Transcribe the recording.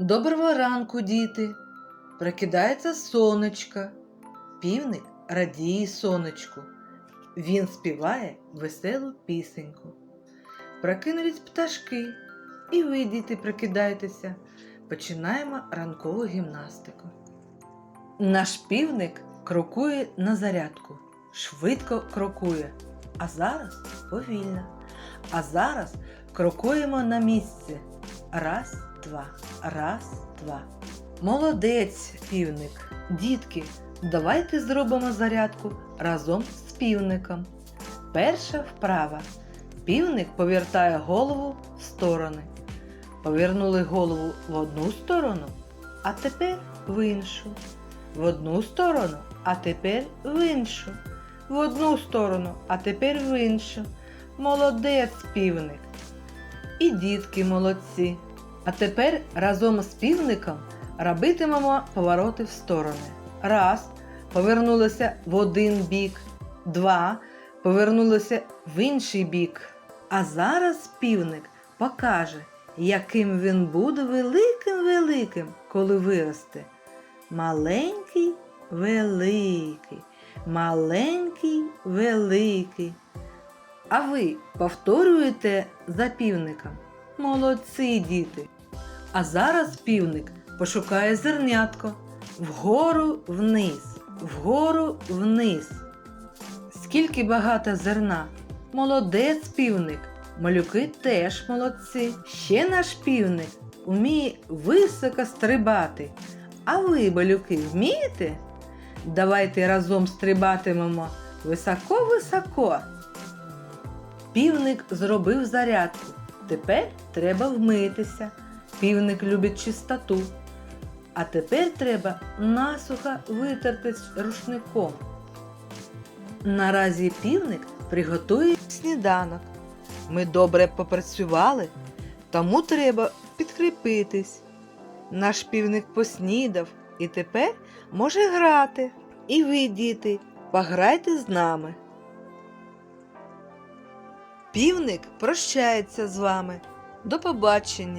Доброго ранку, діти! Прокидається сонечко. Півник радіє сонечку. Він співає веселу пісеньку. Прокинулись пташки, і ви, діти, прокидайтеся. Починаємо ранкову гімнастику. Наш півник крокує на зарядку, швидко крокує, а зараз повільно. А зараз крокуємо на місце. Раз, два, раз, два. Молодець, півник. Дітки, давайте зробимо зарядку разом з півником. Перша вправа. Півник повертає голову в сторони. Повернули голову в одну сторону, а тепер в іншу. В одну сторону, а тепер в іншу. В одну сторону, а тепер в іншу. Молодець, півник. І дітки молодці. А тепер разом з півником робитимемо повороти в сторони. Раз. Повернулися в один бік. Два. Повернулися в інший бік. А зараз півник покаже, яким він буде великим-великим, коли виросте. Маленький, великий, маленький, великий. А ви повторюєте за півником? Молодці, діти. А зараз півник пошукає зернятко вгору вниз, вгору вниз. Скільки багато зерна. Молодець півник. Малюки теж молодці. Ще наш півник вміє високо стрибати. А ви, малюки, вмієте? Давайте разом стрибатимемо високо-високо. Півник зробив зарядку. Тепер треба вмитися. Півник любить чистоту. А тепер треба насухо витертись рушником. Наразі півник приготує сніданок. Ми добре попрацювали, тому треба підкріпитись. Наш півник поснідав і тепер може грати. І ви, діти, пограйте з нами. Півник прощається з вами. До побачення!